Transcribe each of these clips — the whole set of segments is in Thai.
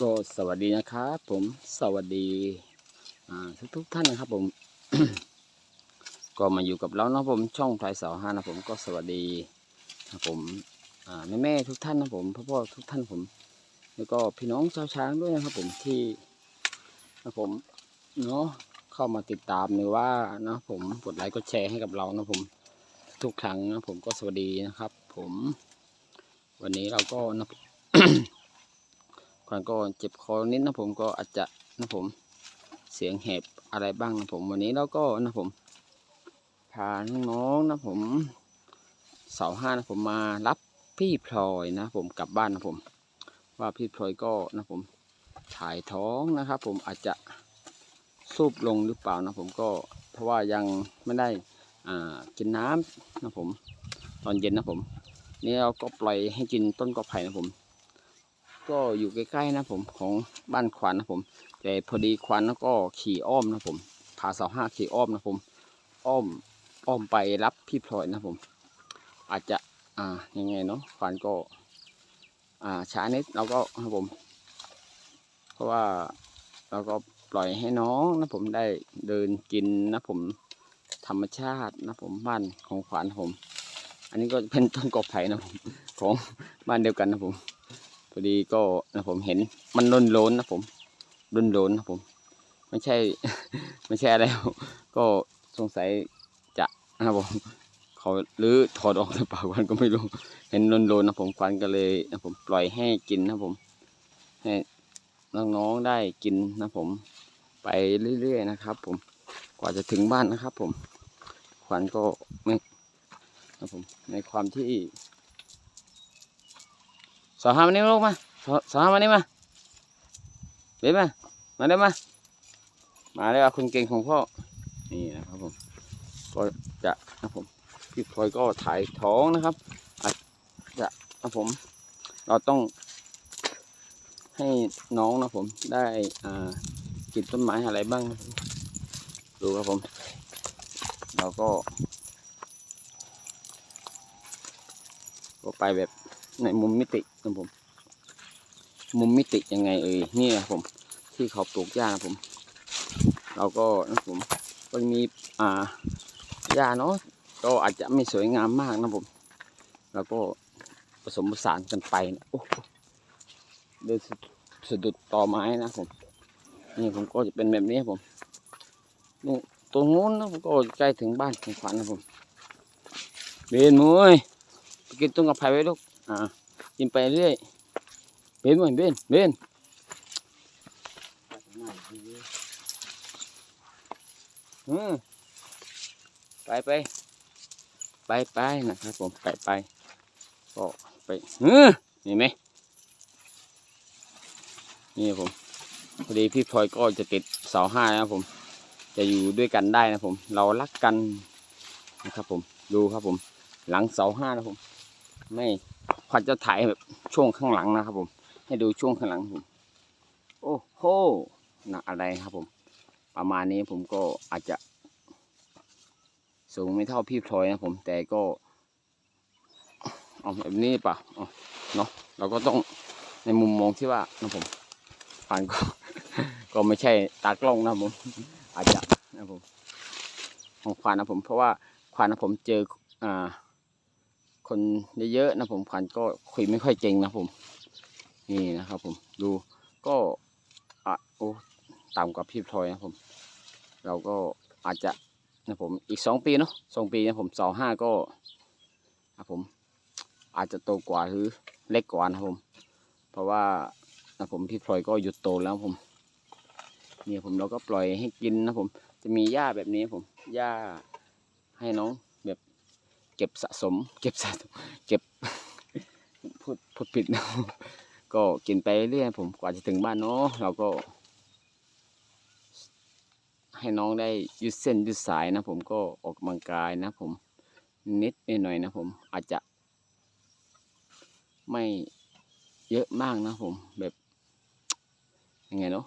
ก็สวัสดีนะครับผมสวัสดีทุกทุกท่านนะครับผม ก็มาอยู่กับเรานะผมช่องพลายเสาห้านะผมก็สวัสดีนะผมแม่แม่ทุกท่านนะผมพ่อพ่อทุกท่านผม แล้วก็พี่น้องชาวช้างด้วยนะครับผมที่นะผมเนาะเข้ามาติดตามหรือว่านะผมกดไลค์กดแชร์ให้กับเรานะผมทุกครั้งนะผมก็สวัสดีนะครับ ผม วันนี้เราก็นะ ก่อนก็เจ็บคอนิดนะผมก็อาจจะนะผมเสียงแหบอะไรบ้างนะผมวันนี้เราก็นะผมพาน้องๆนะผมเสาห้านะผมมารับพี่พลอยนะผมกลับบ้านนะผม ว่าพี่พลอยก็นะผมถ่ายท้องนะครับ ผมอาจจะสูบลงหรือเปล่านะผมก็เพราะว่ายังไม่ได้อ่ากินน้ำนะผม ตอนเย็นนะผม นี่เราก็ปล่อยให้กินต้นกอไผ่นะผม ก็อยู่ใกล้ๆนะผมของบ้านขวัญนะผม แต่พอดีขวัญแล้วก็ขี่อ้อมนะผมพาเสาห้าขี่อ้อมนะผม อ้อมอ้อมไปรับพี่พลอยนะผม อาจจะอ่ายังไงเนาะขวัญก็ อ่าช้านิดเราก็นะผม เพราะว่าเราก็ปล่อยให้น้องนะผมได้เดินกินนะผมธรรมชาตินะผมบ้านของขวัญนผม อันนี้ก็เป็นต้นกอไผ่นะผมของบ้านเดียวกันนะผม พอดีก็นะผมเห็นมันล้นล้นนะผมล้นล้นนะผม ไม่ใช่ ไม่ใช่อะไรก็สงสัยจะนะครับผมเขาหรือถอดออกหรือเปล่าวันก็ไม่รู้ เห็นล้นล้นนะผมควันก็เลยนะผมปล่อยให้กินนะผมให้น้องๆได้กินนะผม ไปเรื่อยๆนะครับ ผมกว่าจะถึงบ้านนะครับ ผมควันก็ไม่นะผมในความที่ สาวหามานี่ลูกมาสาวสาวหามนี่มาเบ็ดมา มาเด้มา มาเลยว่าคุณเก่งของพ่อ นี่นะครับผม ก็จะนะผมพี่พลอยก็ถ่ายท้องนะครับอาจจะนะผม เราต้อง ให้น้องนะผมได้อ่ากินต้นไม้อะไรบ้าง ดูครับผม เราก็ ก็ไปแบบ ในมุมมิตินะผม มุมมิติยังไงเอ่ยนี่นะผม ที่เขาปลูกหญ้านะผม เราก็นะผมก็มีอ่าหญ้าเนาะก็อาจจะไม่สวยงามมากนะผม แล้วก็ผสมผสานกันไปนะโอ้เดินสะดุดต่อไม้นะผมนี่ผมก็จะเป็นแบบนี้ผมนู่ตรงนู้นนะผมก็ใกล้ถึงบ้านของขวัญนะผมเบนมวยไปกินต้นกระเพราไว้ลูก อ่ากินไปเรื่อยเบนมวยเบนเบนอืมไปไปไปไปนะครับผมไปไปก็ไปเออนี่ไหมนี่ผมพอดีพี่พลอยก็จะติดเสาห้านะครับผม จะอยู่ด้วยกันได้นะผม เรารักกันนะครับผมดูครับผม หลังเสาห้านะผม ไม่ ขวัญจะถ่ายแบบช่วงข้างหลังนะครับ ผม ให้ดูช่วงข้างหลังผมโอ้โหหนักอะไรครับผม ประมาณนี้ผมก็อาจจะ สูงไม่เท่าพี่พลอยนะผม แต่ก็เอาแบบนี้ป่ะเนาะเราก็ต้องในมุมมองที่ว่านะผมฟันก็ ก็ไม่ใช่ตากล้องนะผม อาจจะนะผมของควานนะผม เพราะว่าควานนะผมเจออ่า คนเยอะๆนะผมควานก็คุยไม่ค่อยเก่งนะผม นี่นะครับผมดูก็อะโอ้ต่ำกว่าพี่พลอยนะผม เราก็อาจจะนะผมอีกสองปีเนาะสองปีนะผมสองห้าก็นะผมอาจจะโตกว่าหรือเล็กกว่านะผม เพราะว่านะผมพี่พลอยก็หยุดโตแล้วผมนี่ผมเราก็ปล่อยให้กินนะผม จะมีหญ้าแบบนี้ผมหญ้าให้น้อง เก็บสะสม เก็บสะสมเก็บพูดพูดผิดนะก็กินไปเรื่อยผมกว่าจะถึงบ้านเนาะเราก็ ให้น้องได้ยืดเส้นยืดสายนะ ผมก็ออกกำลังกายนะ ผมนิดหน่อยนะผม อาจจะ ไม่เยอะมากนะผมแบบยังไงเนาะ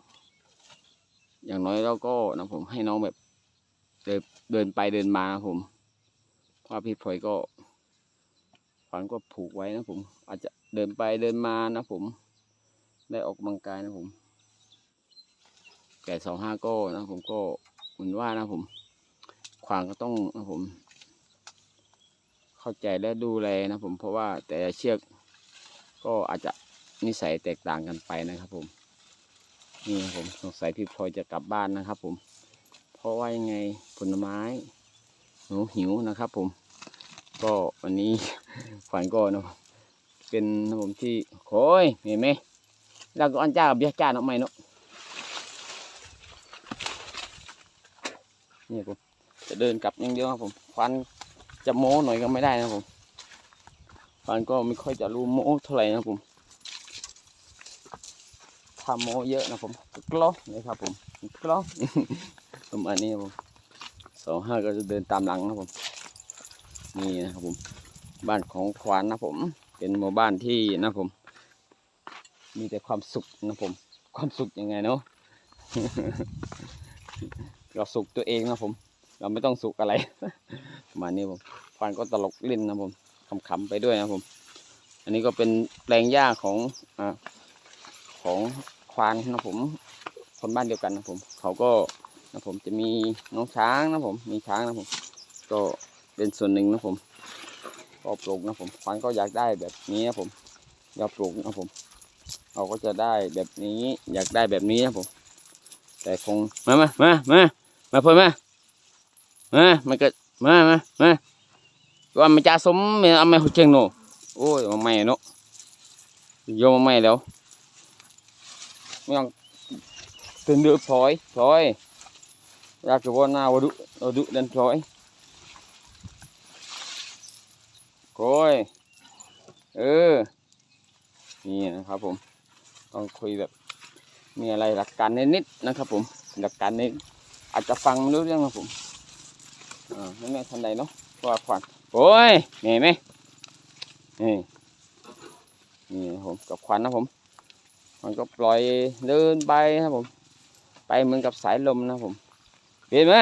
อย่างน้อยเราก็นะผมให้น้องแบบเดินเดินไปเดินมานะผม เพราะว่าพี่พลอยก็ฝันก็ผูกไว้นะผม อาจจะเดินไปเดินมานะผม ได้ออกกำลังกายนะผม แก่สองห้าก็นะผมก็เหมือนว่านะผมควางก็ต้องนะผม เข้าใจและดูแลนะผมเพราะว่าแต่เชือกก็อาจจะนิสัยแตกต่างกันไปนะครับผม นี่ผมสงสัยพี่พลอยจะกลับบ้านนะครับผม เพราะว่ายังไงผลไม้ หนูหิวนะครับ ผม ก็วันนี้ขวัญก็นะเป็นนะผมที่โอ้ยเห็นไหมเราก็อันจ้าเบียจ้าเนาะไม่เนาะนี่ผมจะเดินกลับอย่างเดียวครับผมควันจะโม้หน่อยก็ไม่ได้นะครับผมควันก็ไม่ค่อยจะรู้โม้เท่าไหร่นะครับผมถ้าโม้เยอะนะผมกล้อนะครับผมกล้อประมาณนี้ครับผม สองห้าก็จะเดินตามหลังนะผมนี่นะครับผมบ้านของควานนะผม เป็นหมู่บ้านที่นะผม มีแต่ความสุขนะผม ความสุขยังไงเนาะเราสุขตัวเองนะผม เราไม่ต้องสุขอะไรประมาณนี้ผมควานก็ตลกเล่นนะผมขำๆไปด้วยนะผม อันนี้ก็เป็นแปลงหญ้าของอของควานนะผม คนบ้านเดียวกันนะผม เขาก็ นะผมจะมีน้องช้างนะผมมีช้างนะผมก็เป็นส่วนหนึ่งนะผมก็ปลูกนะผมควานก็อยากได้แบบนี้นะผมอยากปลูกนะผม เราก็จะได้แบบนี้อยากได้แบบนี้นะผม แต่คงมามามามามาเพิ่มมามามันก็มามามาว่ามันจะสมเอาไม่หุ่นเจงโนโอ้ยมาไม่เนาะโยมมาไม่แล้วไม่ต้องตื่นเดือดพลอยพลอย อยากจะว่าหน้าวดุวดุเดินพลอยโอ้ยเออ นี่นะครับผม ต้องคุยแบบ มีอะไรหลักการนิดๆนะครับ ผม หลักการนี้อาจจะฟังไม่รู้เรื่องนะผมอ่าไม่แม่ทันใดเนาะเพราะว่าขวัญโอ้ยเห็นไหมนี่นี่นะผมกับขวัญนะผม มันก็ปล่อยเดินไปนะครับผม ไปเหมือนกับสายลมนะผม เห็นไหม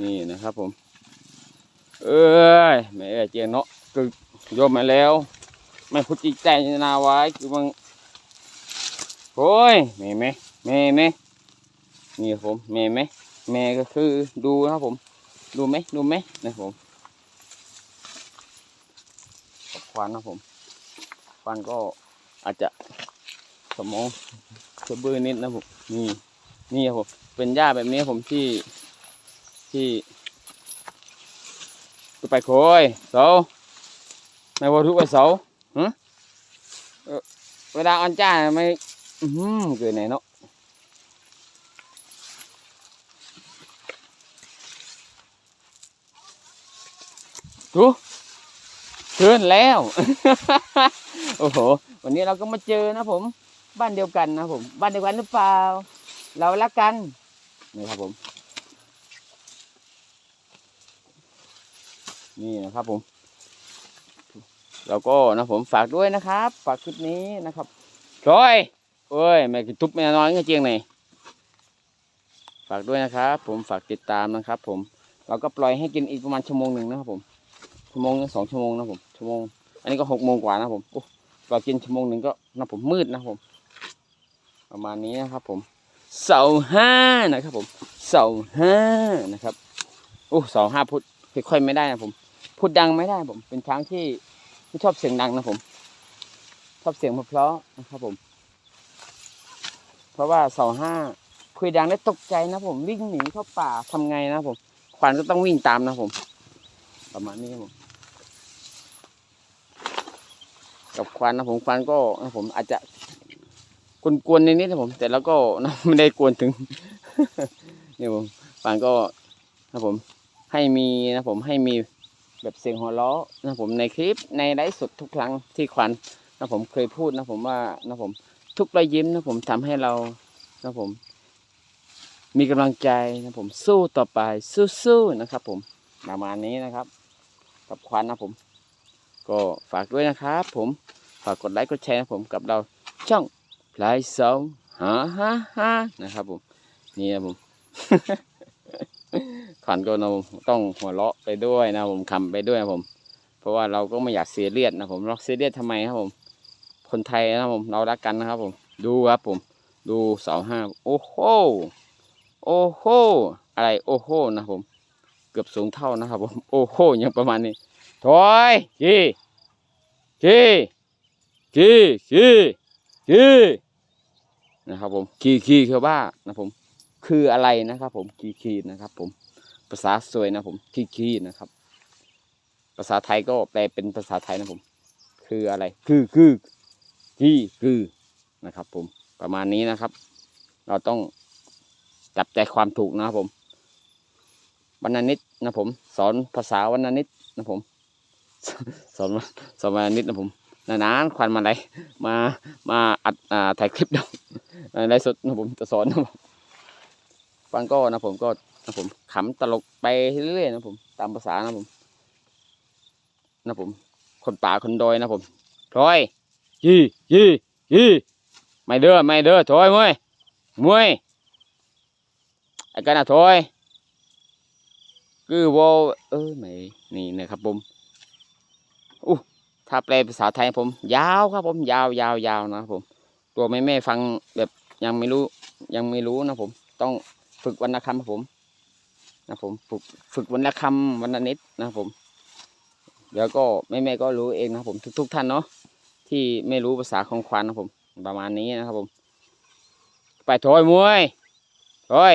นี่นะครับผม เอ้ยแม่เจียงเนาะคือโยมมาแล้วไม่พูดจิตใจนาไว้คือมันโอ้ยแม่ไหมแม่ไหมนี่ครับผมแม่ไหมแม่ก็คือดูนะครับผม ดูไหมดูไหมนะครับผมควันนะครับผมควันก็อาจจะสมอง เสะบือนิดนะผมนี่นี่ครับผมเป็นหญ้าแบบนี้ผมที่ที่ไปโคยเสาไม่ว่าทุกไปเสาฮะเวลาออนจ้าไม่อือหือเกิดไหนเนาะดูเชิญแล้ว โอ้โห วันนี้เราก็มาเจอนะผม บ้านเดียวกันนะผม บ้านเดียวกันหรือเปล่า เรารักกันนี่ครับผม นี่นะครับผมแล้วก็นะผมฝากด้วยนะครับ ฝากคลิปนี้นะครับจอยโอ้ยแม่กิทุบแม่น้อยเงี้ยเจียงไหนฝากด้วยนะครับ ผมฝากติดตามนะครับ ผม เราก็ปล่อยให้กินอีกประมาณชั่วโมงหนึ่งนะครับผมชั่วโมงสองชั่วโมงนะผมชั่วโมง อันนี้ก็หกโมงกว่านะผมโอ้เรากินชั่วโมงหนึ่งก็นะผมมืดนะผม ประมาณนี้นะครับผมเสาห้านะครับผมเสาห้านะครับโอ้เสาห้าพุทธค่อยๆไม่ได้นะผมพูดดังไม่ได้ผม เป็นช้างที่ที่ชอบเสียงดังนะผม ชอบเสียงเพราะๆนะครับผม เพราะว่าเสาห้าคุยดังแล้ตกใจนะผม วิ่งหนีเข้าป่าทำไงนะผมขวัญก็ต้องวิ่งตามนะผม ประมาณนี้ครับผมกับควันนะผมควันก็นะผมอาจจะ กวนๆในนิดนะผม แต่แล้วก็ไม่ได้กวนถึงเนี่ยผมควันก็นะผมให้มีนะผมให้มีแบบเสียงหัวเราะนะผมในคลิปในไลฟ์สดทุกครั้งที่ควันนะผมเคยพูดนะผมว่านะผมทุกรอยยิ้มนะผมทำให้เรานะผม มีกำลังใจนะผมสู้ต่อไปสู้ๆนะครับ ผมประมาณนี้นะครับ กับควันนะผม ก็ฝากด้วยนะครับ ผมฝากกดไลค์กดแชร์นะผมกับเราช่อง ลายสองฮ่าฮ่าฮ่านะครับผมนี่นะผมขันก็เราต้องหัวเราะไปด้วยนะผมคำไปด้วยนะผม เพราะว่าเราก็ไม่อยากเสียเลือดนะผมเราเสียเลือดทำไมครับผม คนไทยนะผมเรารักกันนะครับผม ดูครับผม ดูเสาห้าโอ้โหโอ้โหอะไรโอ้โหนะผม เกือบสูงเท่านะครับผมโอ้โหอยังประมาณนี้ถอยจีจีจีจีจี นะครับผมคีคีคือว่านะผมคืออะไรนะครับ ผมคีคีนะครับ ผมภาษาสวยนะผมคีคีนะครับ ภาษาไทยก็แปลเป็นภาษาไทยนะผม คืออะไร คือคือคีคือนะครับ ผมประมาณนี้นะครับ เราต้องจับใจความถูกนะครับผมวรรณนิตนะผม สอนภาษาวรรณนิตนะผมสอนสอนวรรณนิตนะผมนานๆควันมาไรมามาอัดอ่าถ่ายคลิปเดยว ไลฟ์สดนะผมจะสอนนะผมฟังก็นะผมก็นะผมขำตลกไปเรื่อยๆนะผม ตามภาษานะผม นะผม คนป่าคนดอยนะผมพลอยยี่ยี่ยี่ไม่เด้อไม่เด้อถอยมวยมวยไอ้กันนะถอยคือวอเออไม่นี่นะครับผมอู้ถ้าแปลภาษาไทยผม ยาวครับผม ยาวยาวยาวนะครับผม ตัวแม่แม่ฟังแบบ ยังไม่รู้ยังไม่รู้นะผม ต้องฝึกวรรณคำครับผมนะผมฝึกฝึกวรรณคำวรรณนิดนะผม เดี๋ยวก็แม่แม่ก็รู้เองนะครับผมทุกท่านเนาะที่ไม่รู้ภาษาของควานนะผม ประมาณนี้นะครับผม ไปถอยมวยถอย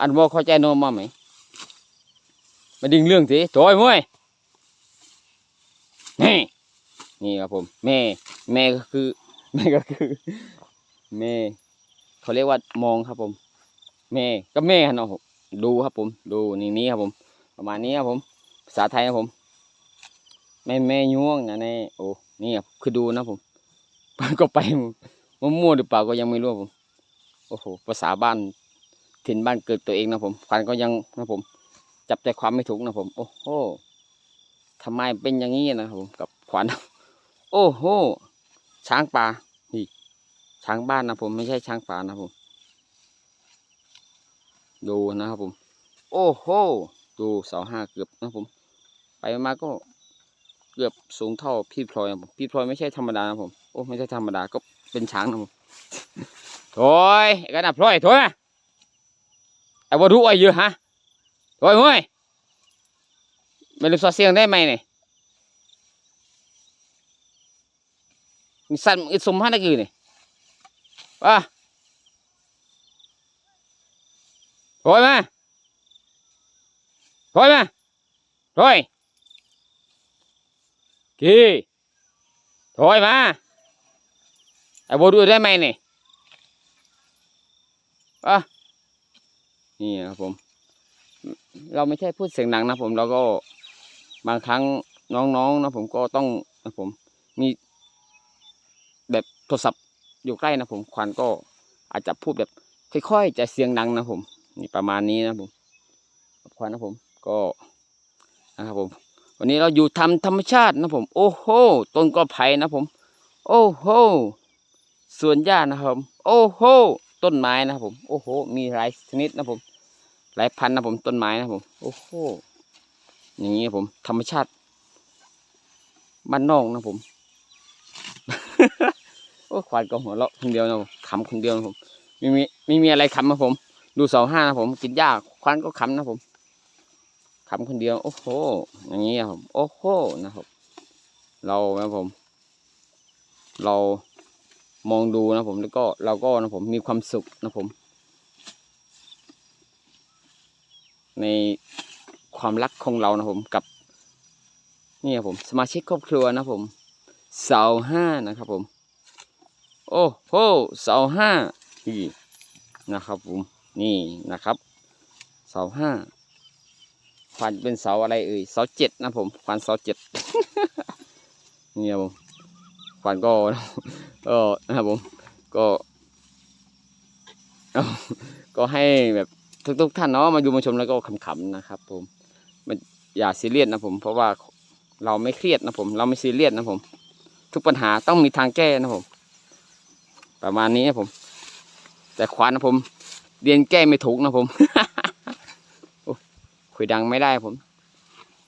อันโมเข้าใจโนมมาไหมมาดึงเรื่องสิถอยมวยนี่นี่ครับผม แม่แม่ก็คือ แม่ก็คือแม่เขาเรียกว่ามองครับผมแม่ก็แม่ครับเนาะผมดูครับผม ดูนี่นี่ครับผม ประมาณนี้ครับผม ภาษาไทยครับผมแม่แม่ย่วงนะในโอ้นี่ครับคือดูนะผมมันก็ไปมั่วๆหรือเปล่าก็ยังไม่รู้ผม โอ้โหภาษาบ้านถิ่นบ้านเกิดตัวเองนะผมควันก็ยังนะผม จับใจความไม่ถูกนะผม โอ้โหทำไมเป็นอย่างนี้นะครับผมกับขวัญโอ้โห ช้างป่านี่ช้างบ้านนะผมไม่ใช่ช้างป่านะผม ดูนะครับผม โอ้โหดูเสาห้าเกือบนะผม ไปมาก็เกือบสูงเท่าพี่พลอยนะผมพี่พลอยไม่ใช่ธรรมดานะผมโอ้ไม่ใช่ธรรมดาก็เป็นช้างนะผมถอยไอ้กันนะพลอยถอยไอ้บรู้ไอ้เยอะฮะโอ้ยเว้ยไม่รู้สอเสียงได้ไหมเนี่ย มีสั่นอีสมพันธ์อะไรเนี่ยป่ะถอยมาถอยมาถอยกี่ถอยมาไอ้บรู้ได้ไหมเนี่ยป่ะนี่ครับผมเราไม่ใช่พูดเสียงดังนะผมเราก็บางครั้งน้องๆนะผมก็ต้องนะผมมี แบบโทรศัพท์อยู่ใกล้นะผมควันก็อาจจะพูดแบบค่อยๆจะเสียงดังนะผม นี่ประมาณนี้นะผมควันนะผมก็นะครับผม วันนี้เราอยู่ทำธรรมชาตินะผม โอ้โหต้นกระไผ่นะผม โอ้โหสวนหญ้านะครับผมโอ้โหต้นไม้นะครับผม โอ้โห มีหลายชนิดนะผม หลายพันนะผม ต้นไม้นะผม โอ้โห อย่างนี้ผม ธรรมชาติ บ้านนอกนะผม โอ้ควานก็หัวเราะคนเดียวนะผมขำคนเดียวนะผมไม่มีไม่มีอะไรขำนะผม ดูเสาห้านะผมกินหญ้าควานก็ขำนะผมขำคนเดียว โอ้โห อย่างนี้ครับผมโอ้โหนะครับ เรานะผม เรามองดูนะผมแล้วก็เราก็นะผมมีความสุขนะผม ในความรักของเรานะผมกับนี่ครับผม สมาชิกครอบครัวนะผมเสาห้านะครับผม โอ้โหเสาห้านี่นะครับผมนี่นะครับ เสาห้าควันเป็นเสาอะไรเอ่ยเสาเจ็ดนะผมควันเสาเจ็ดนี่ครับผมควันก็ก็นะครับผมก็ก็ให้แบบทุกๆท่านเนาะมาดูมาชมแล้วก็ขำๆนะครับ ผมมันอย่าซีเรียสนะผม เพราะว่าเราไม่เครียดนะผม เราไม่ซีเรียสนะผม ทุกปัญหาต้องมีทางแก้นะผม ประมาณนี้นะผม แต่ควานนะผม เรียนแก้ไม่ถูกนะผมคุยดังไม่ได้ผม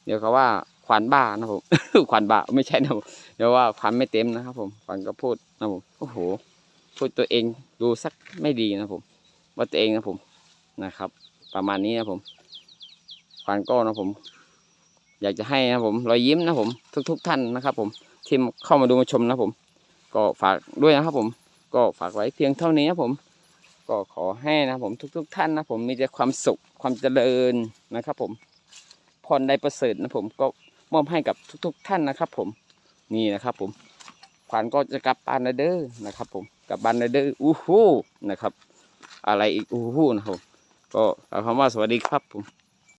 เดี๋ยวเขาว่าขวัญบ้านะผมขวัญบ้าไม่ใช่นะผมเดี๋ยวว่าขวัญไม่เต็มนะครับ ผมขวัญก็พูดนะผมโอ้โหพูดตัวเองดูสักไม่ดีนะผม ว่าตัวเองนะผมนะครับ ประมาณนี้นะผมขวัญก็นะผม อยากจะให้นะผมรอยยิ้มนะผม ทุก ๆ ท่านนะครับ ผมที่เข้ามาดูมาชมนะผม ก็ฝากด้วยนะครับผม ก็ฝากไว้เพียงเท่านี้นะผม ก็ขอให้นะผมทุกๆท่านนะผมมีแต่ความสุขความเจริญนะครับ ผมพรใดประเสริฐนะผมก็มอบให้กับทุก ๆ ท่านนะครับ ผมนี่นะครับ ผมขวัญก็จะกลับบ้านแล้วเด้อนะครับ ผมกลับบ้านแล้วเด้ออู้หู้นะครับ อะไรอีกอู้หู้นะครับผมก็กล่าคำว่าสวัสดีครับผม